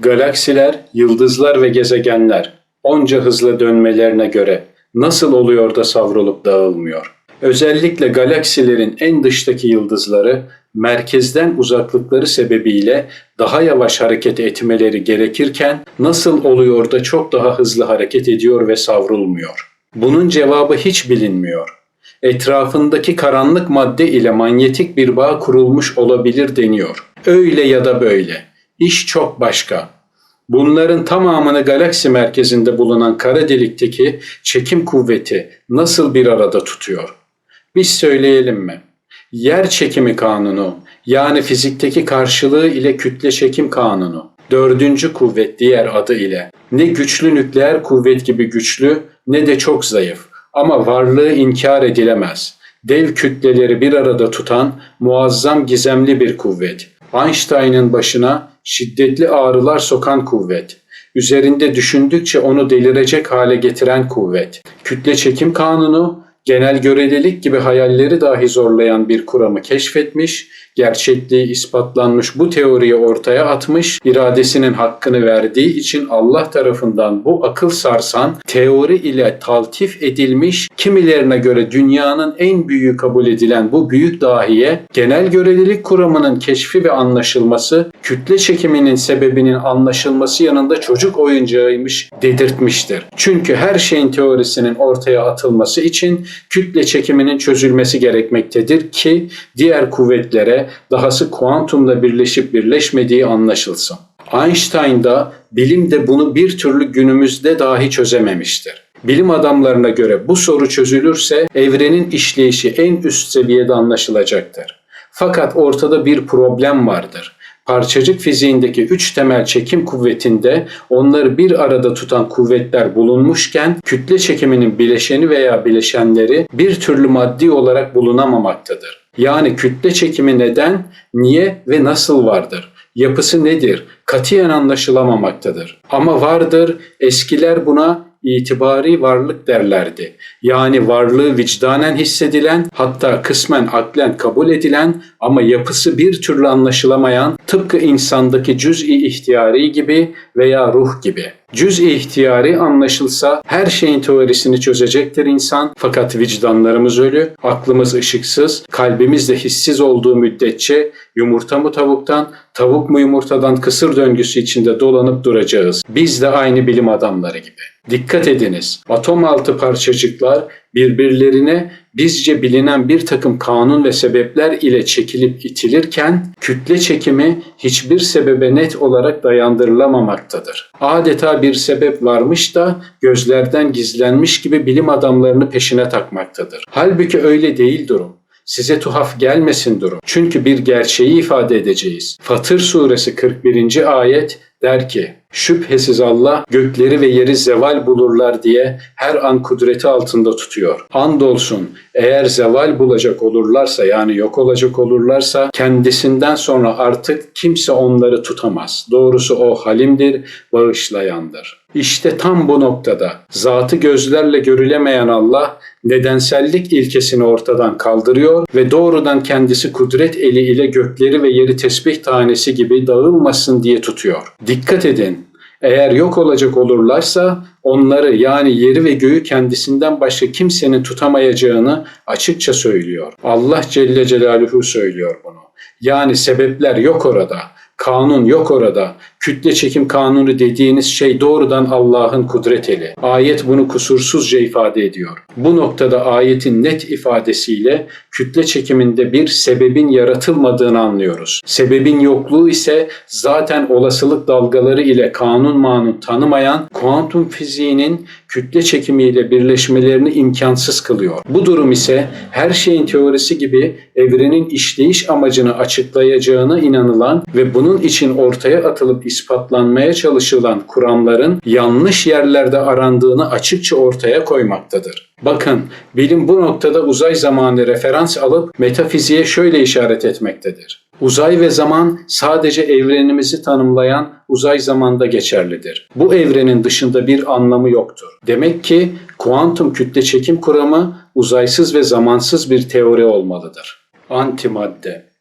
Galaksiler, yıldızlar ve gezegenler onca hızla dönmelerine göre nasıl oluyor da savrulup dağılmıyor? Özellikle galaksilerin en dıştaki yıldızları merkezden uzaklıkları sebebiyle daha yavaş hareket etmeleri gerekirken nasıl oluyor da çok daha hızlı hareket ediyor ve savrulmuyor? Bunun cevabı hiç bilinmiyor. Etrafındaki karanlık madde ile manyetik bir bağ kurulmuş olabilir deniyor. Öyle ya da böyle. İş çok başka. Bunların tamamını galaksi merkezinde bulunan kara delikteki çekim kuvveti nasıl bir arada tutuyor? Biz söyleyelim mi? Yer çekimi kanunu yani fizikteki karşılığı ile kütle çekim kanunu. Dördüncü kuvvet diğer adı ile. Ne güçlü nükleer kuvvet gibi güçlü ne de çok zayıf ama varlığı inkar edilemez. Dev kütleleri bir arada tutan muazzam gizemli bir kuvvet. Einstein'ın başına şiddetli ağrılar sokan kuvvet. Üzerinde düşündükçe onu delirecek hale getiren kuvvet. Kütle çekim kanunu genel görelilik gibi hayalleri dahi zorlayan bir kuramı keşfetmiş, gerçekliği ispatlanmış bu teoriyi ortaya atmış, iradesinin hakkını verdiği için Allah tarafından bu akıl sarsan teori ile taltif edilmiş, kimilerine göre dünyanın en büyüğü kabul edilen bu büyük dahiye, genel görelilik kuramının keşfi ve anlaşılması, kütle çekiminin sebebinin anlaşılması yanında çocuk oyuncağıymış dedirtmiştir. Çünkü her şeyin teorisinin ortaya atılması için kütle çekiminin çözülmesi gerekmektedir ki diğer kuvvetlere dahası kuantumla birleşip birleşmediği anlaşılsın. Einstein da bilim de bunu bir türlü günümüzde dahi çözememiştir. Bilim adamlarına göre bu soru çözülürse evrenin işleyişi en üst seviyede anlaşılacaktır. Fakat ortada bir problem vardır. Parçacık fiziğindeki üç temel çekim kuvvetinde onları bir arada tutan kuvvetler bulunmuşken kütle çekiminin bileşeni veya bileşenleri bir türlü maddi olarak bulunamamaktadır. Yani kütle çekimi neden, niye ve nasıl vardır? Yapısı nedir? Katiyen anlaşılamamaktadır. Ama vardır, eskiler buna itibari varlık derlerdi. Yani varlığı vicdanen hissedilen, hatta kısmen aklen kabul edilen ama yapısı bir türlü anlaşılamayan, tıpkı insandaki cüz-i ihtiyari gibi veya ruh gibi. Cüz-i ihtiyari anlaşılsa her şeyin teorisini çözecektir insan fakat vicdanlarımız ölü, aklımız ışıksız, kalbimiz de hissiz olduğu müddetçe yumurta mı tavuktan, tavuk mu yumurtadan kısır döngüsü içinde dolanıp duracağız. Biz de aynı bilim adamları gibi. Dikkat ediniz, atom altı parçacıklar birbirlerine bizce bilinen bir takım kanun ve sebepler ile çekilip itilirken kütle çekimi hiçbir sebebe net olarak dayandırılamamaktadır. Adeta bir sebep varmış da gözlerden gizlenmiş gibi bilim adamlarını peşine takmaktadır. Halbuki öyle değil durum. Size tuhaf gelmesin durum. Çünkü bir gerçeği ifade edeceğiz. Fatır suresi 41. ayet der ki Şüphesiz Allah gökleri ve yeri zeval bulurlar diye her an kudreti altında tutuyor. Andolsun eğer zeval bulacak olurlarsa yani yok olacak olurlarsa kendisinden sonra artık kimse onları tutamaz. Doğrusu o halimdir, bağışlayandır. İşte tam bu noktada zatı gözlerle görülemeyen Allah nedensellik ilkesini ortadan kaldırıyor ve doğrudan kendisi kudret eli ile gökleri ve yeri tesbih tanesi gibi dağılmasın diye tutuyor. Dikkat edin, eğer yok olacak olurlarsa onları yani yeri ve göğü kendisinden başka kimsenin tutamayacağını açıkça söylüyor. Allah Celle Celaluhu söylüyor bunu. Yani sebepler yok orada. Kanun yok orada. Kütle çekim kanunu dediğiniz şey doğrudan Allah'ın kudret eli. Ayet bunu kusursuzca ifade ediyor. Bu noktada ayetin net ifadesiyle kütle çekiminde bir sebebin yaratılmadığını anlıyoruz. Sebebin yokluğu ise zaten olasılık dalgaları ile kanun manun tanımayan kuantum fiziğinin kütle çekimiyle birleşmelerini imkansız kılıyor. Bu durum ise her şeyin teorisi gibi evrenin işleyiş amacını açıklayacağına inanılan ve bunun için ortaya atılıp ispatlanmaya çalışılan kuramların yanlış yerlerde arandığını açıkça ortaya koymaktadır. Bakın, bilim bu noktada uzay zamanı referans alıp metafiziğe şöyle işaret etmektedir. Uzay ve zaman sadece evrenimizi tanımlayan uzay zamanda geçerlidir. Bu evrenin dışında bir anlamı yoktur. Demek ki kuantum kütle çekim kuramı uzaysız ve zamansız bir teori olmalıdır. Antimadde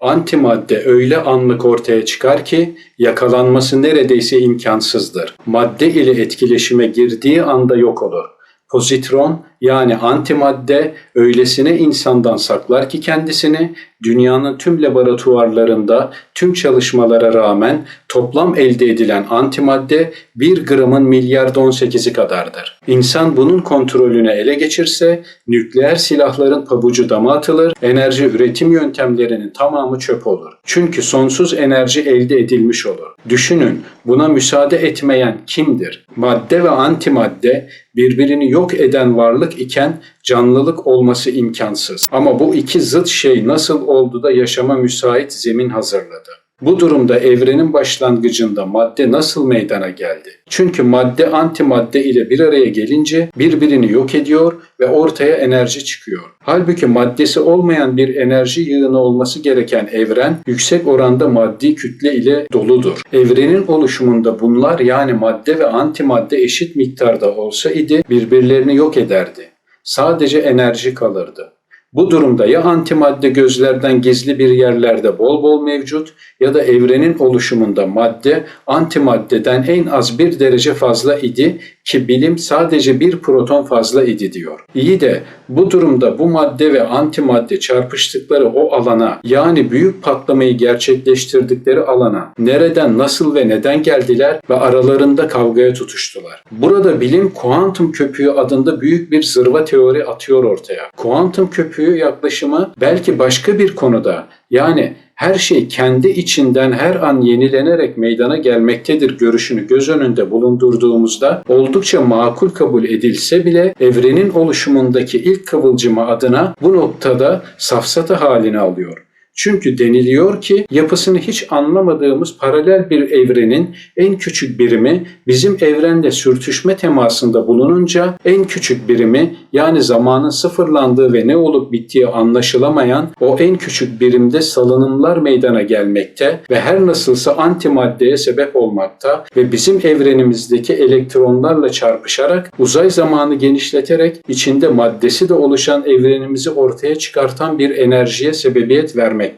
Antimadde öyle anlık ortaya çıkar ki yakalanması neredeyse imkansızdır. Madde ile etkileşime girdiği anda yok olur. Pozitron yani antimadde öylesine insandan saklar ki kendisini dünyanın tüm laboratuvarlarında tüm çalışmalara rağmen toplam elde edilen antimadde 1 gramın milyarda 18'i kadardır. İnsan bunun kontrolünü ele geçirse nükleer silahların pabucu dama atılır, enerji üretim yöntemlerinin tamamı çöp olur. Çünkü sonsuz enerji elde edilmiş olur. Düşünün buna müsaade etmeyen kimdir? Madde ve antimadde birbirini yok eden varlık iken canlılık olması imkansız. Ama bu iki zıt şey nasıl oldu da yaşama müsait zemin hazırladı? Bu durumda evrenin başlangıcında madde nasıl meydana geldi? Çünkü madde antimadde ile bir araya gelince birbirini yok ediyor ve ortaya enerji çıkıyor. Halbuki maddesi olmayan bir enerji yığını olması gereken evren yüksek oranda maddi kütle ile doludur. Evrenin oluşumunda bunlar yani madde ve antimadde eşit miktarda olsa idi birbirlerini yok ederdi. Sadece enerji kalırdı. Bu durumda ya antimadde gözlerden gizli bir yerlerde bol bol mevcut ya da evrenin oluşumunda madde antimaddeden en az bir derece fazla idi ki bilim sadece bir proton fazla idi diyor. İyi de bu durumda bu madde ve antimadde çarpıştıkları o alana yani büyük patlamayı gerçekleştirdikleri alana nereden nasıl ve neden geldiler ve aralarında kavgaya tutuştular. Burada bilim kuantum köpüğü adında büyük bir zırva teori atıyor ortaya. Kuantum köpüğü yaklaşımı belki başka bir konuda yani her şey kendi içinden her an yenilenerek meydana gelmektedir görüşünü göz önünde bulundurduğumuzda oldukça makul kabul edilse bile evrenin oluşumundaki ilk kıvılcımı adına bu noktada safsata halini alıyor. Çünkü deniliyor ki yapısını hiç anlamadığımız paralel bir evrenin en küçük birimi bizim evrenle sürtüşme temasında bulununca en küçük birimi yani zamanın sıfırlandığı ve ne olup bittiği anlaşılamayan o en küçük birimde salınımlar meydana gelmekte ve her nasılsa antimaddeye sebep olmakta ve bizim evrenimizdeki elektronlarla çarpışarak uzay zamanı genişleterek içinde maddesi de oluşan evrenimizi ortaya çıkartan bir enerjiye sebebiyet vermekte.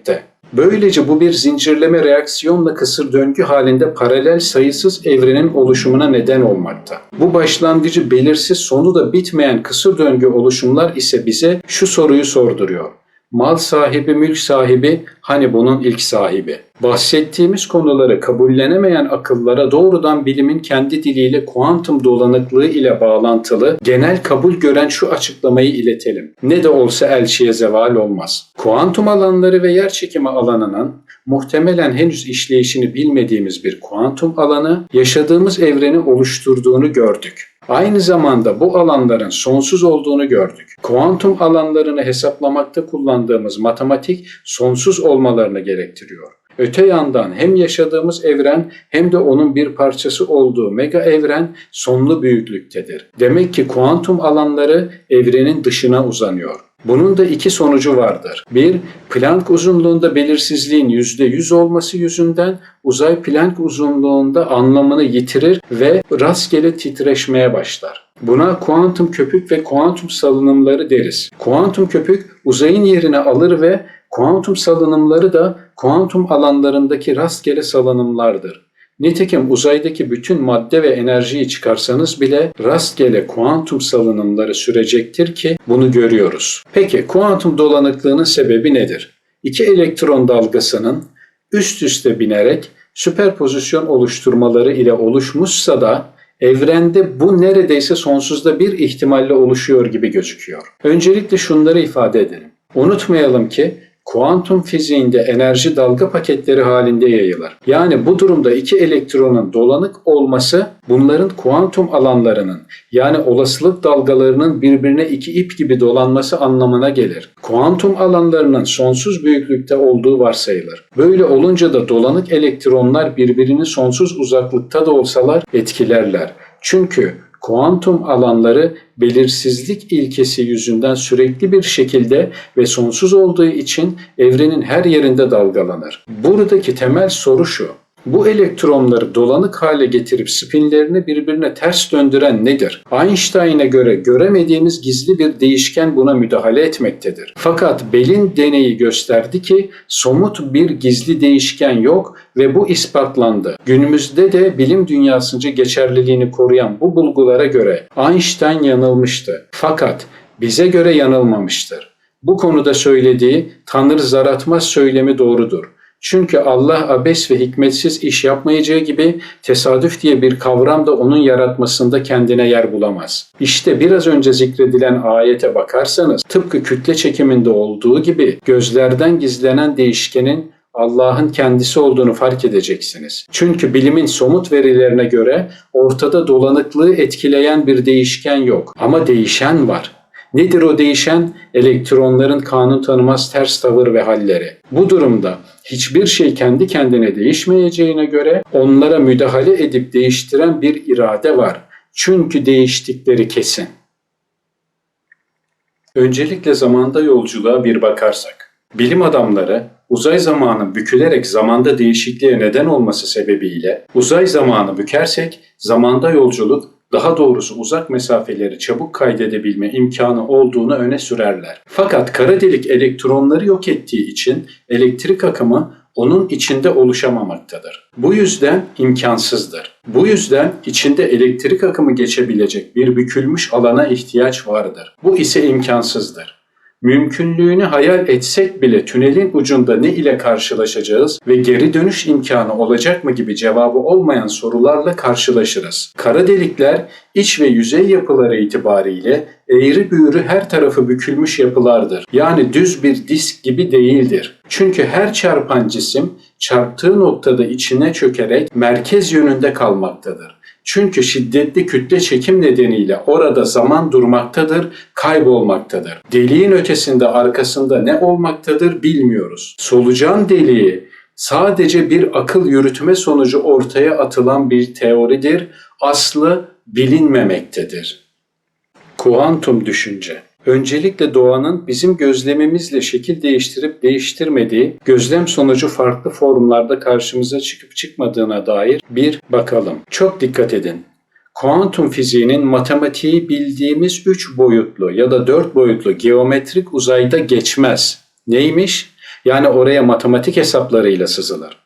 Böylece bu bir zincirleme reaksiyonla kısır döngü halinde paralel sayısız evrenin oluşumuna neden olmakta. Bu başlangıcı belirsiz sonu da bitmeyen kısır döngü oluşumlar ise bize şu soruyu sorduruyor. Mal sahibi, mülk sahibi, hani bunun ilk sahibi? Bahsettiğimiz konuları kabullenemeyen akıllara doğrudan bilimin kendi diliyle kuantum dolanıklığı ile bağlantılı genel kabul gören şu açıklamayı iletelim. Ne de olsa elçiye zeval olmaz. Kuantum alanları ve yerçekimi alanının muhtemelen henüz işleyişini bilmediğimiz bir kuantum alanı yaşadığımız evreni oluşturduğunu gördük. Aynı zamanda bu alanların sonsuz olduğunu gördük. Kuantum alanlarını hesaplamakta kullandığımız matematik sonsuz olmalarını gerektiriyor. Öte yandan hem yaşadığımız evren hem de onun bir parçası olduğu mega evren sonlu büyüklüktedir. Demek ki kuantum alanları evrenin dışına uzanıyor. Bunun da iki sonucu vardır. Bir, Planck uzunluğunda belirsizliğin %100 olması yüzünden uzay Planck uzunluğunda anlamını yitirir ve rastgele titreşmeye başlar. Buna kuantum köpük ve kuantum salınımları deriz. Kuantum köpük uzayın yerini alır ve kuantum salınımları da kuantum alanlarındaki rastgele salınımlardır. Nitekim uzaydaki bütün madde ve enerjiyi çıkarsanız bile rastgele kuantum salınımları sürecektir ki bunu görüyoruz. Peki kuantum dolanıklığının sebebi nedir? İki elektron dalgasının üst üste binerek süperpozisyon oluşturmaları ile oluşmuşsa da evrende bu neredeyse sonsuzda bir ihtimalle oluşuyor gibi gözüküyor. Öncelikle şunları ifade edelim. Unutmayalım ki kuantum fiziğinde enerji dalga paketleri halinde yayılır. Yani bu durumda iki elektronun dolanık olması bunların kuantum alanlarının yani olasılık dalgalarının birbirine iki ip gibi dolanması anlamına gelir. Kuantum alanlarının sonsuz büyüklükte olduğu varsayılır. Böyle olunca da dolanık elektronlar birbirini sonsuz uzaklıkta da olsalar etkilerler. Çünkü kuantum alanları belirsizlik ilkesi yüzünden sürekli bir şekilde ve sonsuz olduğu için evrenin her yerinde dalgalanır. Buradaki temel soru şu. Bu elektronları dolanık hale getirip spinlerini birbirine ters döndüren nedir? Einstein'a göre göremediğimiz gizli bir değişken buna müdahale etmektedir. Fakat Bell'in deneyi gösterdi ki somut bir gizli değişken yok ve bu ispatlandı. Günümüzde de bilim dünyasınca geçerliliğini koruyan bu bulgulara göre Einstein yanılmıştı. Fakat bize göre yanılmamıştır. Bu konuda söylediği Tanrı zaratmaz söylemi doğrudur. Çünkü Allah abes ve hikmetsiz iş yapmayacağı gibi tesadüf diye bir kavram da onun yaratmasında kendine yer bulamaz. İşte biraz önce zikredilen ayete bakarsanız tıpkı kütle çekiminde olduğu gibi gözlerden gizlenen değişkenin Allah'ın kendisi olduğunu fark edeceksiniz. Çünkü bilimin somut verilerine göre ortada dolanıklığı etkileyen bir değişken yok ama değişen var. Nedir o değişen? Elektronların kanun tanımaz ters tavır ve halleri. Bu durumda hiçbir şey kendi kendine değişmeyeceğine göre onlara müdahale edip değiştiren bir irade var. Çünkü değiştikleri kesin. Öncelikle zamanda yolculuğa bir bakarsak. Bilim adamları uzay zamanı bükülerek zamanda değişikliğe neden olması sebebiyle uzay zamanı bükersek zamanda yolculuk daha doğrusu uzak mesafeleri çabuk kaydedebilme imkanı olduğunu öne sürerler. Fakat kara delik elektronları yok ettiği için elektrik akımı onun içinde oluşamamaktadır. Bu yüzden imkansızdır. Bu yüzden içinde elektrik akımı geçebilecek bir bükülmüş alana ihtiyaç vardır. Bu ise imkansızdır. Mümkünlüğünü hayal etsek bile tünelin ucunda ne ile karşılaşacağız ve geri dönüş imkanı olacak mı gibi cevabı olmayan sorularla karşılaşırız. Kara delikler iç ve yüzey yapıları itibariyle eğri büğrü her tarafı bükülmüş yapılardır. Yani düz bir disk gibi değildir. Çünkü her çarpan cisim çarptığı noktada içine çökerek merkez yönünde kalmaktadır. Çünkü şiddetli kütle çekim nedeniyle orada zaman durmaktadır, kaybolmaktadır. Deliğin ötesinde arkasında ne olmaktadır bilmiyoruz. Solucan deliği sadece bir akıl yürütme sonucu ortaya atılan bir teoridir. Aslı bilinmemektedir. Kuantum düşünce Öncelikle doğanın bizim gözlemimizle şekil değiştirip değiştirmediği, gözlem sonucu farklı formlarda karşımıza çıkıp çıkmadığına dair bir bakalım. Çok dikkat edin. Kuantum fiziğinin matematiği bildiğimiz 3 boyutlu ya da 4 boyutlu geometrik uzayda geçmez. Neymiş? Yani oraya matematik hesaplarıyla sızılır.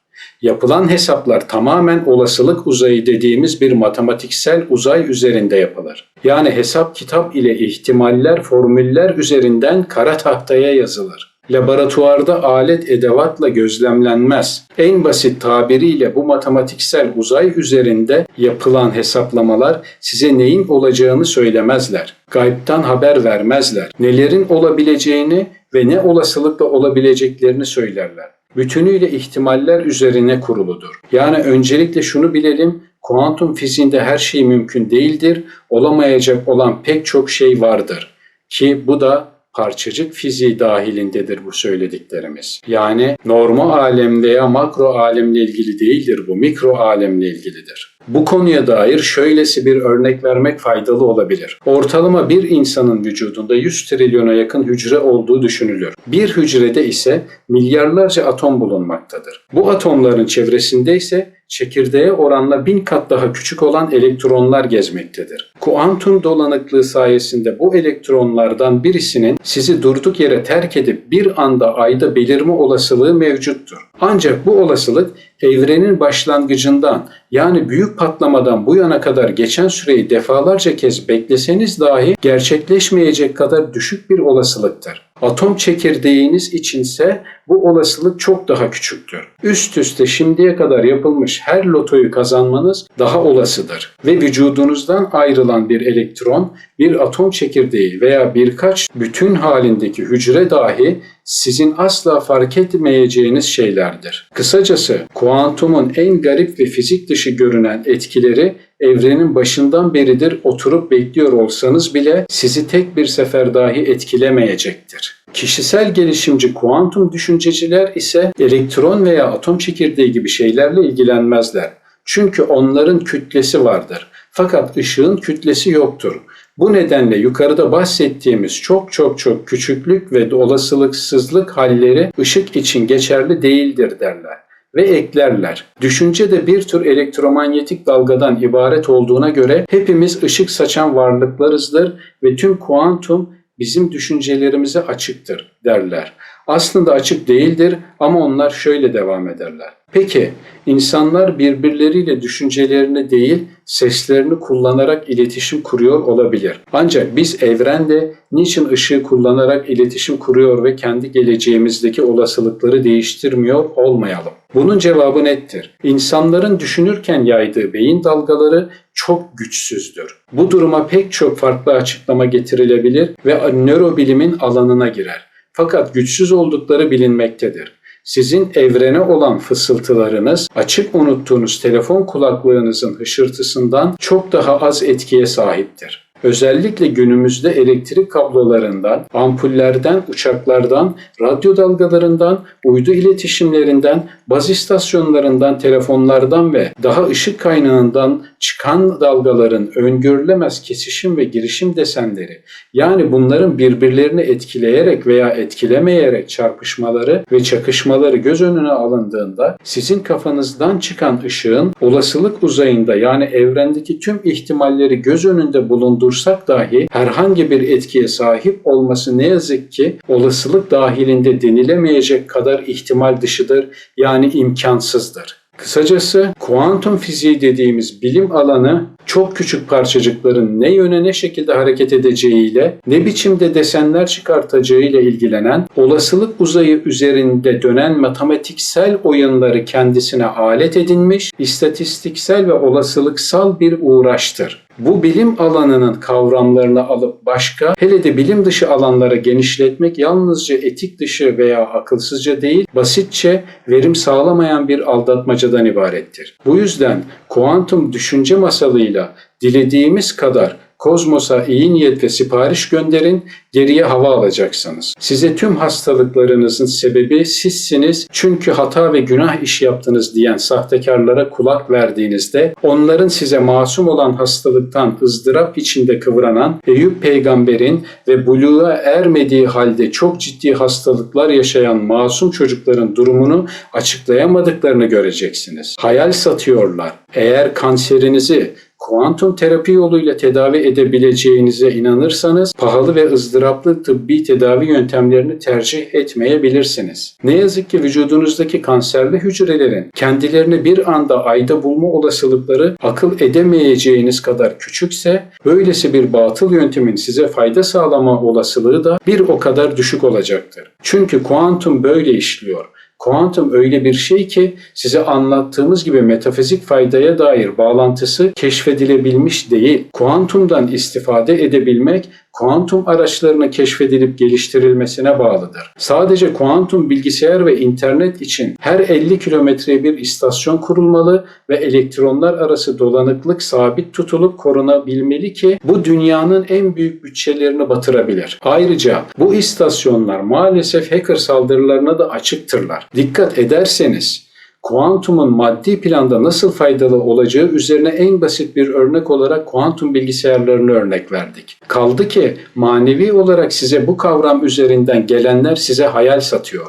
Yapılan hesaplar tamamen olasılık uzayı dediğimiz bir matematiksel uzay üzerinde yapılır. Yani hesap kitap ile ihtimaller, formüller üzerinden kara tahtaya yazılır. Laboratuvarda alet edevatla gözlemlenmez. En basit tabiriyle bu matematiksel uzay üzerinde yapılan hesaplamalar size neyin olacağını söylemezler. Gaybtan haber vermezler. Nelerin olabileceğini ve ne olasılıkla olabileceklerini söylerler bütünüyle ihtimaller üzerine kuruludur. Yani öncelikle şunu bilelim, kuantum fiziğinde her şey mümkün değildir, olamayacak olan pek çok şey vardır. Ki bu da parçacık fiziği dahilindedir bu söylediklerimiz. Yani normu alem veya makro alemle ilgili değildir bu, mikro alemle ilgilidir. Bu konuya dair şöylesi bir örnek vermek faydalı olabilir. Ortalama bir insanın vücudunda 100 trilyona yakın hücre olduğu düşünülür. Bir hücrede ise milyarlarca atom bulunmaktadır. Bu atomların çevresinde ise çekirdeğe oranla bin kat daha küçük olan elektronlar gezmektedir. Kuantum dolanıklığı sayesinde bu elektronlardan birisinin sizi durduk yere terk edip bir anda ayda belirme olasılığı mevcuttur. Ancak bu olasılık evrenin başlangıcından yani büyük patlamadan bu yana kadar geçen süreyi defalarca kez bekleseniz dahi gerçekleşmeyecek kadar düşük bir olasılıktır. Atom çekirdeğiniz içinse bu olasılık çok daha küçüktür. Üst üste şimdiye kadar yapılmış her lotoyu kazanmanız daha olasıdır ve vücudunuzdan ayrılan bir elektron, bir atom çekirdeği veya birkaç bütün halindeki hücre dahi sizin asla fark etmeyeceğiniz şeylerdir. Kısacası kuantumun en garip ve fizik dışı görünen etkileri evrenin başından beridir oturup bekliyor olsanız bile sizi tek bir sefer dahi etkilemeyecektir. Kişisel gelişimci kuantum düşünceciler ise elektron veya atom çekirdeği gibi şeylerle ilgilenmezler. Çünkü onların kütlesi vardır. Fakat ışığın kütlesi yoktur. Bu nedenle yukarıda bahsettiğimiz çok çok çok küçüklük ve olasılıksızlık halleri ışık için geçerli değildir derler. Ve eklerler. Düşünce de bir tür elektromanyetik dalgadan ibaret olduğuna göre hepimiz ışık saçan varlıklarızdır ve tüm kuantum bizim düşüncelerimize açıktır derler. Aslında açık değildir ama onlar şöyle devam ederler. Peki insanlar birbirleriyle düşüncelerini değil seslerini kullanarak iletişim kuruyor olabilir. Ancak biz evrende niçin ışığı kullanarak iletişim kuruyor ve kendi geleceğimizdeki olasılıkları değiştirmiyor olmayalım? Bunun cevabı nettir. İnsanların düşünürken yaydığı beyin dalgaları çok güçsüzdür. Bu duruma pek çok farklı açıklama getirilebilir ve nörobilimin alanına girer. Fakat güçsüz oldukları bilinmektedir. Sizin evrene olan fısıltılarınız açık unuttuğunuz telefon kulaklığınızın hışırtısından çok daha az etkiye sahiptir. Özellikle günümüzde elektrik kablolarından, ampullerden, uçaklardan, radyo dalgalarından, uydu iletişimlerinden, baz istasyonlarından, telefonlardan ve daha ışık kaynağından çıkan dalgaların öngörülemez kesişim ve girişim desenleri, yani bunların birbirlerini etkileyerek veya etkilemeyerek çarpışmaları ve çakışmaları göz önüne alındığında sizin kafanızdan çıkan ışığın olasılık uzayında yani evrendeki tüm ihtimalleri göz önünde bulundursak dahi herhangi bir etkiye sahip olması ne yazık ki olasılık dahilinde denilemeyecek kadar ihtimal dışıdır yani imkansızdır. Kısacası kuantum fiziği dediğimiz bilim alanı çok küçük parçacıkların ne yöne ne şekilde hareket edeceğiyle, ne biçimde desenler çıkartacağıyla ilgilenen, olasılık uzayı üzerinde dönen matematiksel oyunları kendisine alet edinmiş, istatistiksel ve olasılıksal bir uğraştır. Bu bilim alanının kavramlarını alıp başka, hele de bilim dışı alanlara genişletmek yalnızca etik dışı veya akılsızca değil, basitçe verim sağlamayan bir aldatmacadan ibarettir. Bu yüzden kuantum düşünce masalıyla dilediğimiz kadar kozmosa iyi niyet ve sipariş gönderin, geriye hava alacaksınız. Size tüm hastalıklarınızın sebebi sizsiniz çünkü hata ve günah iş yaptınız diyen sahtekarlara kulak verdiğinizde onların size masum olan hastalıktan ızdırap içinde kıvranan Eyüp peygamberin ve buluğa ermediği halde çok ciddi hastalıklar yaşayan masum çocukların durumunu açıklayamadıklarını göreceksiniz. Hayal satıyorlar. Eğer kanserinizi kuantum terapi yoluyla tedavi edebileceğinize inanırsanız pahalı ve ızdıraplı tıbbi tedavi yöntemlerini tercih etmeyebilirsiniz. Ne yazık ki vücudunuzdaki kanserli hücrelerin kendilerini bir anda ayda bulma olasılıkları akıl edemeyeceğiniz kadar küçükse böylesi bir batıl yöntemin size fayda sağlama olasılığı da bir o kadar düşük olacaktır. Çünkü kuantum böyle işliyor. Kuantum öyle bir şey ki size anlattığımız gibi metafizik faydaya dair bağlantısı keşfedilebilmiş değil. Kuantumdan istifade edebilmek kuantum araçlarının keşfedilip geliştirilmesine bağlıdır. Sadece kuantum bilgisayar ve internet için her 50 kilometreye bir istasyon kurulmalı ve elektronlar arası dolanıklık sabit tutulup korunabilmeli ki bu dünyanın en büyük bütçelerini batırabilir. Ayrıca bu istasyonlar maalesef hacker saldırılarına da açıktırlar. Dikkat ederseniz kuantumun maddi planda nasıl faydalı olacağı üzerine en basit bir örnek olarak kuantum bilgisayarlarını örnek verdik. Kaldı ki manevi olarak size bu kavram üzerinden gelenler size hayal satıyor.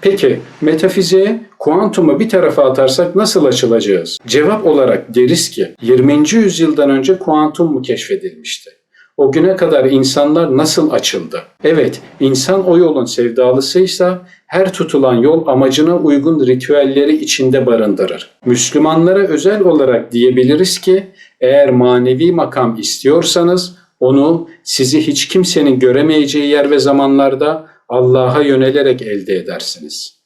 Peki metafiziğe kuantumu bir tarafa atarsak nasıl açılacağız? Cevap olarak deriz ki 20. yüzyıldan önce kuantum mu keşfedilmişti? O güne kadar insanlar nasıl açıldı? Evet, insan o yolun sevdalısıysa her tutulan yol amacına uygun ritüelleri içinde barındırır. Müslümanlara özel olarak diyebiliriz ki eğer manevi makam istiyorsanız onu sizi hiç kimsenin göremeyeceği yer ve zamanlarda Allah'a yönelerek elde edersiniz.